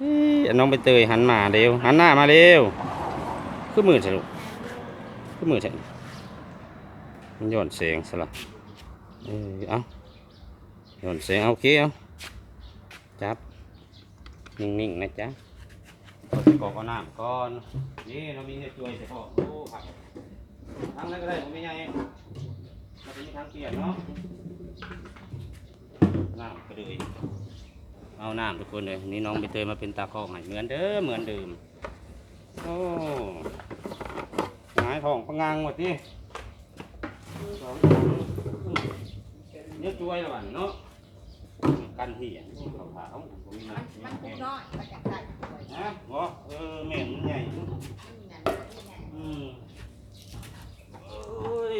อ้ยน้องไปเตยหันมาเร็ว หันหน้ามาเร็วคือมือใช่ลูกคือมือใช่มันย้อนเสียงสละเออเอาย้อนเสียงเอาโอเคเอาจับ นิ่งๆนะจ๊ะเอาใส่กอกเอาน้ำก่อน นี่เรามีเห็ดช่วยใส่กรอกโอ้ผักทางนั้นก็ได้ผมไม่ใหญ่เราเป็นทางเปลี่ยนเนาะน้ำกระเดย เอาน้ำทุกคนเลยนี่น้องไปเตยมาเป็นตากล้องให้เหมือนเดิมเหมือนเดิมโอ้หงายทองพะงังหมดดิสองเนื้อจุ้ยละวันเนาะกันเหี่ยเขาขาวผมมีมันมันกูน้อยมันจะได้ด้วยนะบ่เออแม่นมันใหญ่นี่นั่นนี่นั่นอืมโอ้ย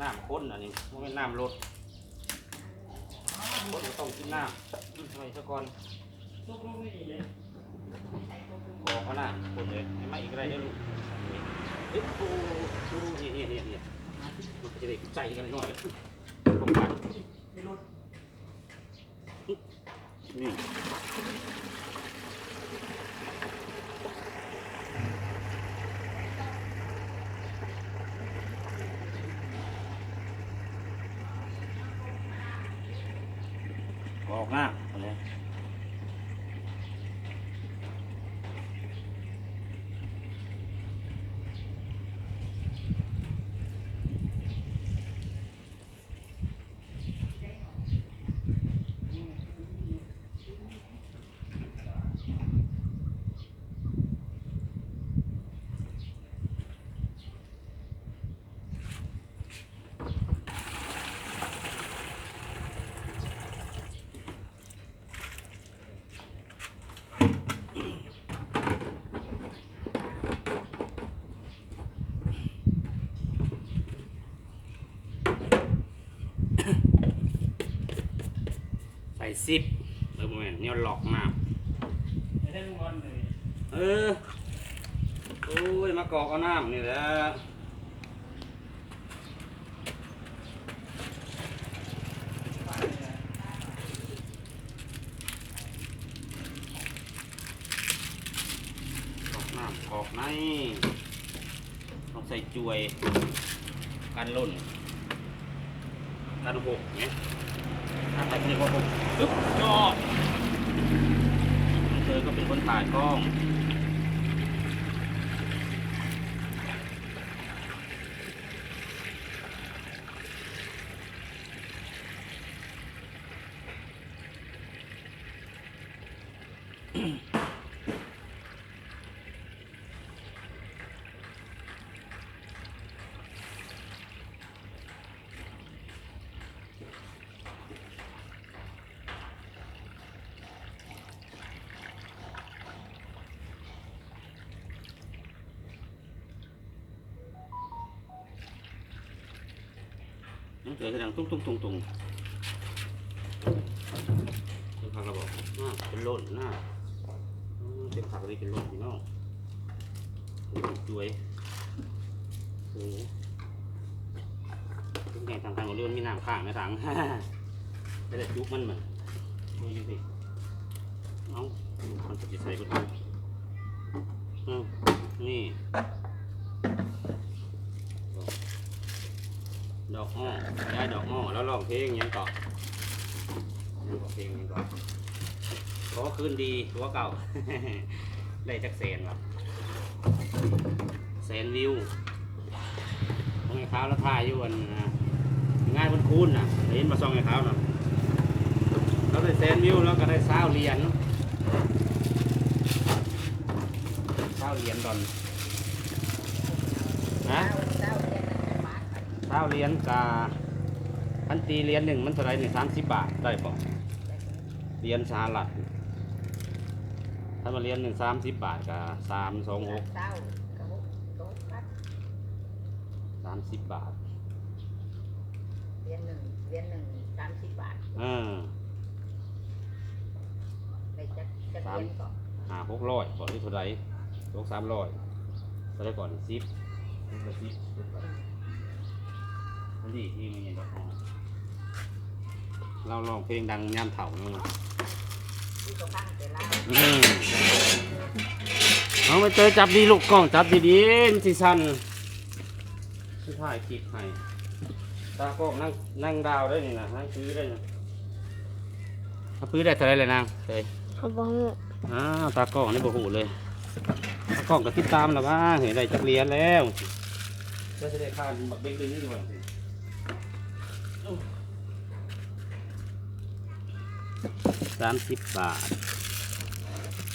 น้ำข้นอันนี้มันเป็นน้ำรด รดก็ต้องกินน้ำกินหน่อยซะก่อนทุกลูไม่ดีเลยขอเขาหน้าคนเลยให้มาอีกอะไรเดี๋ยลูกเอ๊ะโอ้โหนี่นี่นี่นี่มันจะได้ใจกันหน่อยตรงกันไม่ลดนี่ ออกหน้าคนนี้ ใส่ซิปเออโมเมนต์เนี่ยหลอกมากเลยเออโอ้ยมากอกเอาน้ำนี่แหละกอกน้ำกอกในต้องใส่จวยกันล่นกันหกเนี่ย ถ้าใส่คนนี้ก็หกปึ๊บยอดเธอก็เป็นคนถ่ายกล้อง น้ำเสือแสดงตุ้งตุ้งตุ้งตุ้งเป็นผักระบอกหน้าเป็นโล่นหน้าเป็นผักอะไรเป็นโล่นพี่น้องจุ้ยโอ้โหทุกอย่างทางทางของเรื่องมีน้ำข้างในถังแต่ละจุกมันเหมือนดูยู่สิเอ้ามันจะใส่กันอืมนี่ ดอกอ้อได้ดอกอ้อแล้วร้องเพลงยังเกาะยังเกาะเพลงยังเกาะขอคืนดีหัวเก่า ได้จักแสนวะแสนวิวตรงไอ้ขาวแล้วถ่ายอยู่อันนะง่ายบนคูนน่ะเห็นมาซองไอ้ขาวน่ะเราได้แสนวิวแล้วก็ได้เศร้าเหรียญเศร้าเหรียญตอนนะ เท้าเหรียญกาพันตีเหรียญหนึ่งมันเท่าไหรหนึ่งสามสิบบาทได้ปะเหรียญสหรัฐถ้ามาเหรียญหนึ่งสามสิบบาทก็สามสองหกเจ้ากระบุกกระบุกพัดสามสิบบาทเรียนหนึ่งเรียนหนึ่งสามสิบบาทเออไปจะจะเรียนก่อนหาหกร้อยก่อนที่เท่าไหรลกสามร้อยเท่าไหรก่อนสิบสิบ อันนี้ที่มีดอกอ้อเราลองเพลงดังยามเถ่าเนาะที่ก็พังไปแล้วเอาไปเตยจับดีลูกกล้องจับดีๆมันสิสั่นสิถ่ายคลิปให้ตากล้องนั่งนั่งดาวได้นี่นะนั่งพื้นได้นะเอาพื้นได้เท่าไรเลยนางเตยเขาบอกว่าอ้าวตากล้องนี่บ่หูเลยตากล้องก็ติดตามแล้วบ้างเห็นได้จักเรียนแล้วก็จะได้ค่าบักเบงดึงนี่ดีกว่า สามสิบบาท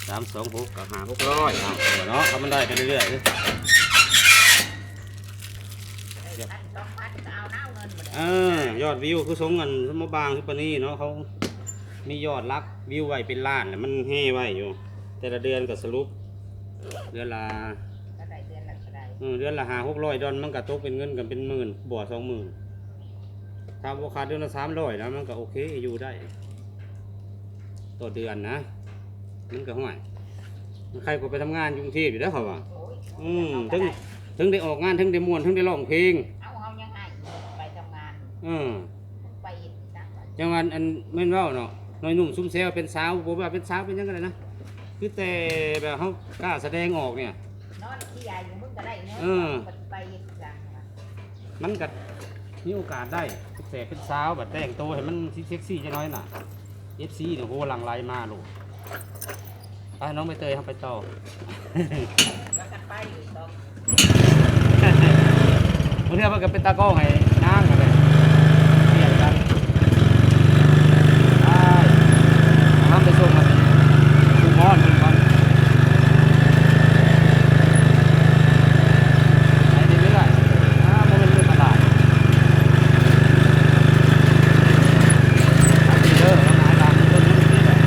สามสองหกกับหาหกร้อยเอาเอาเนาะทำมันได้ไปเรื่อยๆเด้อท่านต้องพันก็เอาเน่าเงินหมดเลยเออยอดวิวคือสงเงินสมบางคือปานนี้เนาะเขามียอดรักวิวไว้เป็นล้านแหละมันเฮ่ไว้อยู่ แต่ละเดือนก็สรุป เดือนละก็ได้เดือนละก็ได้เออเดือนละหาหกร้อยดอนมันก็ตกเป็นเงินกันเป็นหมื่นบวกสองหมื่นถ้าบวกขาดเดือนละสามร้อยแล้วมันก็โอเคอยู่ได้ ต่อเดือนนะมันก็ห่วยใครก็ไปทำงานอยกรุงเทพอยู่แล้วเขาว่าโอ้ยอืมถึง ถึงได้ออกงานถึงได้ม่วนถึงได้ร้องเพลงเอาเอายังไงไปทำงานเออไปอีกนะจังหวัดอันแม่นเว่าเนาะน้อยหนุ่มซุ่มเซลเป็นสาวผมว่าเป็นสาวเป็นหยังไงนะคือแต่แบบเขากล้าแสดงออกเนี่ย นอนที่ยายอยู่มึงก็ได้เงินเออ ไปอีกจังนะมันก็มีโอกาสได้แต่เป็นสาวแบบแต่งตัวให้มันเซ็กซี่จะน้อยน่ะเอฟซีเนี่ยโหหลังไหลมาลูกไปน้องไปเตยครับไปต่อแล้วกันไปอยู่ต้องเมื่อเทียบกับเป็นตากล้องให้นางกันเลยเปลี่ยนกันไปทำไปส่งมาดูมอนดูมอนไปเรื่อยๆอ่ามันเป็นเรื่องตลาดอันนี้เด้อมันหาตามต้นนี้นี่แหละ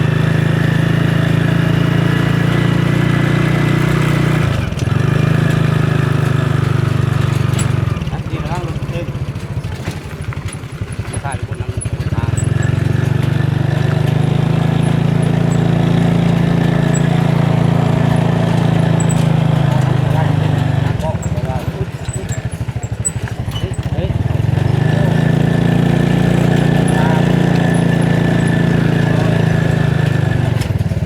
อันนี้กำลังลงเต้นถ่ายบนนั้นบนทาง เฮ้ย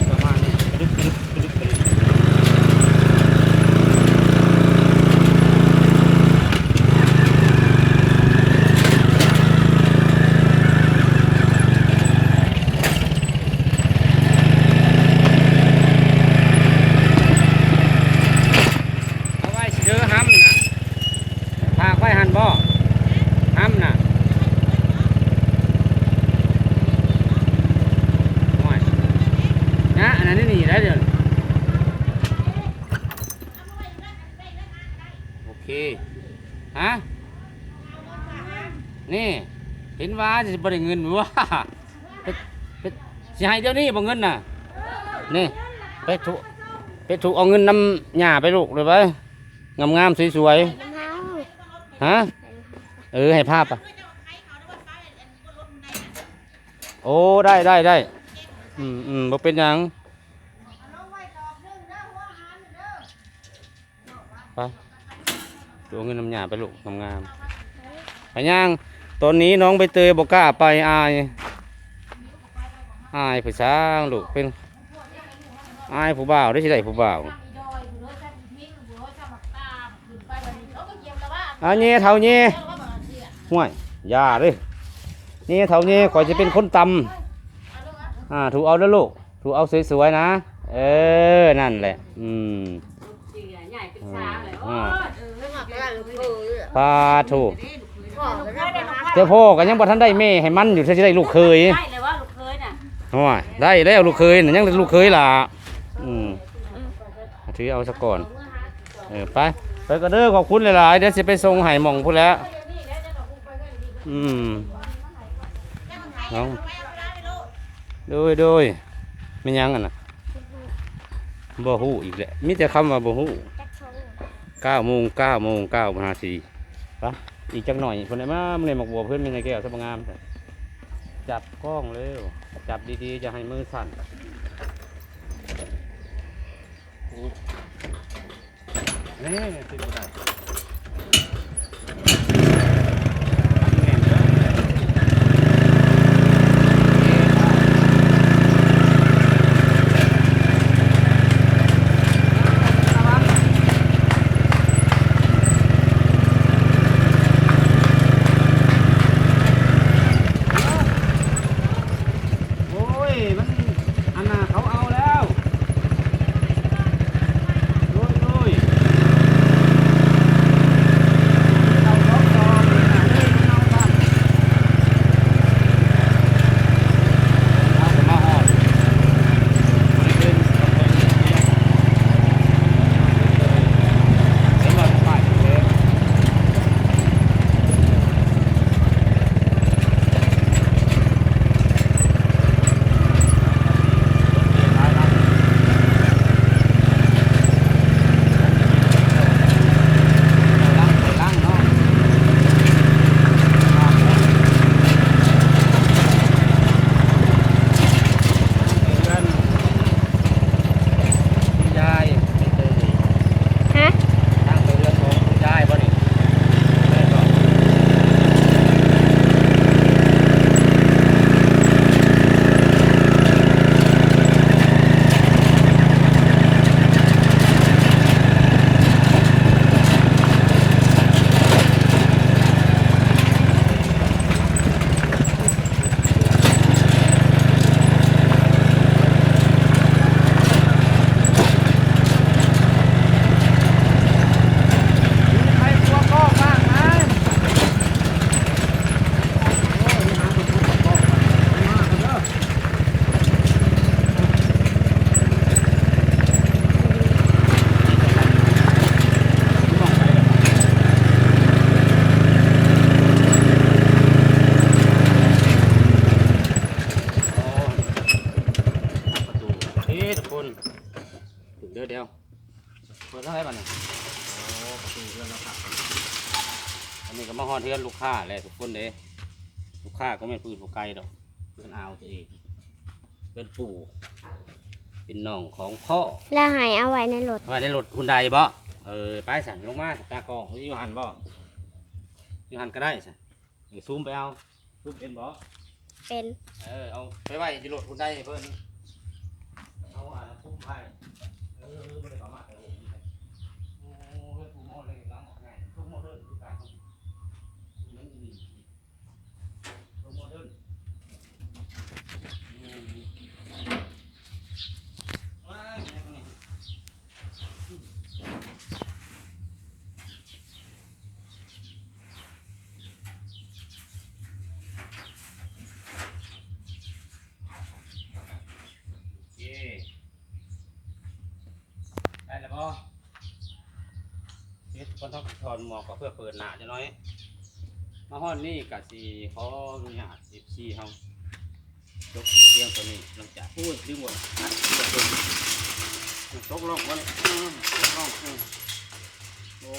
ประมาณนี้กระดึ๊บกระดึ๊บกระดึ๊บกระดึ๊บเอาไว้สิเด้อห้ำน่ะ พาไว้หันบ่ห้ำน่ะโอ้ยนะอันนั้นนี่หนีได้เดี๋ยวโอเค ฮะ นี่ เห็นว่าจะบริเงินว่าไปสิให้เดี๋ยวนี้บ่เงินน่ะนี่ไปถูกไปถูกเอาเงินนำหญ้าไปลูกเลยไปงามๆสวยๆฮะเออให้ภาพอะโอ้ได้ได้ได้อืมอืมบ่เป็นหยังไปดูเงินน้ำยาไปลูกงามๆไปย่าง ตอนนี้น้องใบเตยบอกกล้าไปอาย อายผู้ช้างลูกเป็นอายผู้บ่าวได้สิได้ผู้บ่าวอันนี้เท่านี้ห่วยอยาเลยนี่เท่านี้ขอยจะเป็นคนตำอ่าถูกเอาแล้วลูกถูกเอาสวยๆนะ เออ นั่นแหละ อืมใหญ่เป็นสาวเลยอ่าเออไม่หมัก แล้วเออปลาถูกพ่อก็ได้ลูกเจ้าพ่อก็ยังบ่ทันได้แม่ให้มันอยู่ถ้าสิได้ลูกเคยได้เลยว่าลูกเคยน่ะห่วยได้แล้วลูกเคยน่ะยังลูกเคยล่ะอืมถือเอาซะก่อนเออไปไปก็เด้อขอบคุณหลายๆเดี๋ยวสิไปส่งให้หม่องพุ่นแล้วอืมน้องโดยโดยไม่ยังอะนะบ่ฮู้อีกแหละมีแต่คำว่าบ่ฮู้จักโชว์เก้าโมงเก้าโมงเก้านาทีปะ อีกจังหน่อยคนไหนมาเมื่อไหร่หมกบัวเพื่อนมีในแก้วสบงาม จับกล้องเร็วจับดีๆจะให้มือสั่นนี่ติดบ่ได้ นี้ก็มาฮอดเทือนลูกค้าแหละทุกคนเด้ลูกค้าก็ไม่นปืนผู้ไกลดอกเพื่อนเอาตัวเองเป็นปู่เป็นน้องของพ่อแล้วหายเอาไว้ในรถว่าในรถคุณใดบ่เออไปสั่นลงมาตากล้องอยู่หันบ่อยู่หันก็ได้สั่นเดี๋ยวซูมไปเอาซูมเป็นบ่เป็นเออเอาไปไว้ที่รถคุณได้เพิ่นเอาอ่าพุ่มไผ่เออบ่ได้เข้ามาแต่โอ้โหโอ้เฮ้ยพุ่มเอาเลยหลังออกง่ายพุ่มเอาเด้อดูการมันนี่พุ่มเอาเด้ออืมว้ายแม่งนี่ เย่ได้แล้วบ่เฮ็ดคน ต้องถอดหมวกก็เพื่อเปิดหน้าจะน้อย มาฮอดนี่ก็สิขออนุญาต14เฮายกสิเสียงตัวนี้หลังจากพูดดึงหมดนัดเสียงตัวตกลงบ่เนี่ยอืมตกลงโอ้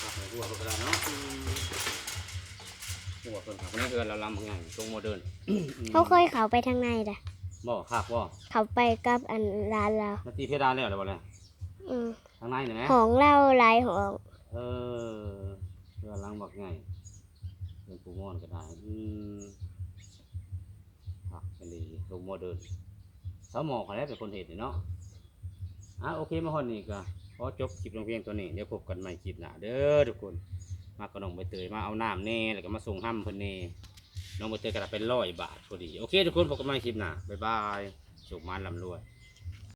ขับไปหัวเพิ่นก็ได้เนาะหัวเพิ่นขับคนนี้เอินเราลำงายตรงโมเดิร์นเขาเคยเขาไปทางในด่ะบ่คักบ่เขาไปกับอันร้านเรามาตีเพดานแล้วหรือเปล่าเนี่ย อืมทางในเห็นไหมของเราหลายของ เออเรือลังบอกไงเป็นปูมอนก็ได้อืมผักเป็นดีลงโมเดิร์นสาวหมอกอะไรเป็นคนเห็นเนาะอะโอเคมาฮอนนี่ก็พอจบคลิปลงเพียงตัวนี้เดี๋ยวพบกันใหม่คลิปหน้าเด้อทุกคน มากระน้องใบเตยมาเอาน้ำเน่แล้วก็มาส่งห้ำเพิ่นเน่น้องใบเตยก็ได้เป็นร้อยบาทพอดีโอเคทุกคนพบกันใหม่คลิปหน้าบ๊ายบายสุขมันลำรวย